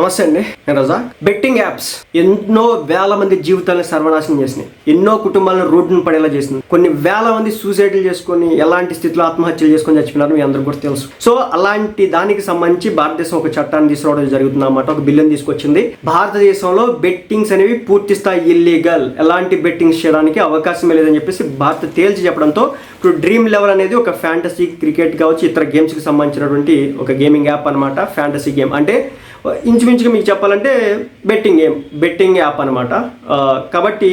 నమస్తే అండి నేను రజా. బెట్టింగ్ యాప్స్ ఎన్నో వేల మంది జీవితాలను సర్వనాశనం చేసినాయి. ఎన్నో కుటుంబాలను రోడ్డును పడేలా చేసింది కొన్ని వేల మంది సూసైడ్లు చేసుకొని ఎలాంటి స్థితిలో ఆత్మహత్యలు చేసుకొని చచ్చిపోయినారు మీ అందరూ కూడా తెలుసు. సో అలాంటి దానికి సంబంధించి భారతదేశం ఒక చట్టాన్ని తీసుకురావడం జరుగుతుంది అన్నమాట. ఒక బిల్లుని తీసుకొచ్చింది. భారతదేశంలో బెట్టింగ్స్ అనేవి పూర్తి స్థాయి ఇల్లీగల్ ఎలాంటి బెట్టింగ్స్ చేయడానికి అవకాశం లేదని చెప్పేసి భారత్ తేల్చి చెప్పడంతో ఇప్పుడు డ్రీమ్ లెవెల్ అనేది ఒక ఫ్యాంటసీ క్రికెట్ కావచ్చు ఇతర గేమ్స్కి సంబంధించినటువంటి ఒక గేమింగ్ యాప్ అనమాట ఫ్యాంటసీ గేమ్ అంటే ఇంచుమించుగా మీకు చెప్పాలంటే బెట్టింగ్ గేమ్ బెట్టింగ్ యాప్ అనమాట కాబట్టి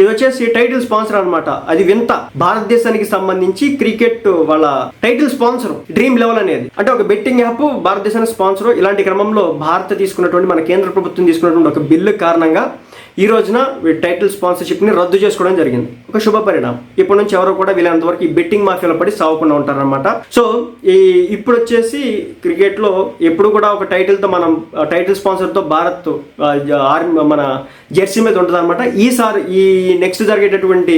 ఇది వచ్చేసి టైటిల్ స్పాన్సర్ అనమాట అది వింత. భారతదేశానికి సంబంధించి క్రికెట్ వాళ్ళ టైటిల్ స్పాన్సర్ డ్రీమ్ లెవెల్ అనేది. అంటే ఒక బెట్టింగ్ యాప్ భారతదేశానికి స్పాన్సర్ ఇలాంటి క్రమంలో భారత్ తీసుకున్నటువంటి మన కేంద్ర ప్రభుత్వం తీసుకున్నటువంటి ఒక బిల్లు కారణంగా ఈ రోజున వీ టైటిల్ స్పాన్సర్షిప్ని రద్దు చేసుకోవడం జరిగింది. ఒక శుభ పరిణామం. ఇప్పటి నుంచి ఎవరో కూడా వీళ్ళంత వరకు ఈ బెట్టింగ్ మాఫియాలో పడి సావకుండా ఉంటారనమాట సో ఈ ఇప్పుడు వచ్చేసి క్రికెట్లో ఎప్పుడు కూడా ఒక టైటిల్తో మనం టైటిల్ స్పాన్సర్తో భారత్ ఆర్మీ మన జెర్సీ మీద ఉంటుంది అనమాట ఈసారి ఈ నెక్స్ట్ జరిగేటటువంటి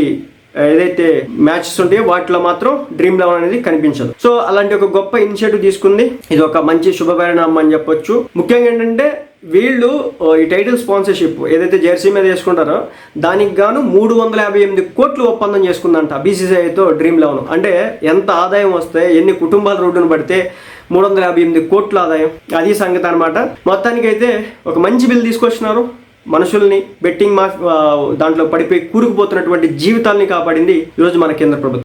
ఏదైతే మ్యాచెస్ ఉంటాయో వాటిలో మాత్రం డ్రీమ్ లెవెన్ అనేది కనిపించదు. సో అలాంటి ఒక గొప్ప ఇనిషియేటివ్ తీసుకుంది. ఇది ఒక మంచి శుభ పరిణామం అని చెప్పొచ్చు. ముఖ్యంగా ఏంటంటే వీళ్ళు ఈ టైటిల్ స్పాన్సర్షిప్ ఏదైతే జెర్సీ మీద చేసుకుంటారో దానికి గాను మూడు వందల యాభై ఎనిమిది కోట్లు ఒప్పందం చేసుకుందంట బీసీసీఐతో డ్రీమ్ లెవెన్. అంటే ఎంత ఆదాయం వస్తే ఎన్ని కుటుంబాలు రోడ్డును పడితే మూడు వందల యాభై ఎనిమిది కోట్ల ఆదాయం. అది సంగతి అనమాట మొత్తానికైతే ఒక మంచి బిల్ తీసుకొచ్చినారు. మనుషుల్ని బెట్టింగ్ మా దాంట్లో పడిపోయి కూరుకుపోతున్నటువంటి జీవితాల్ని కాపాడింది ఈరోజు మన కేంద్ర ప్రభుత్వం.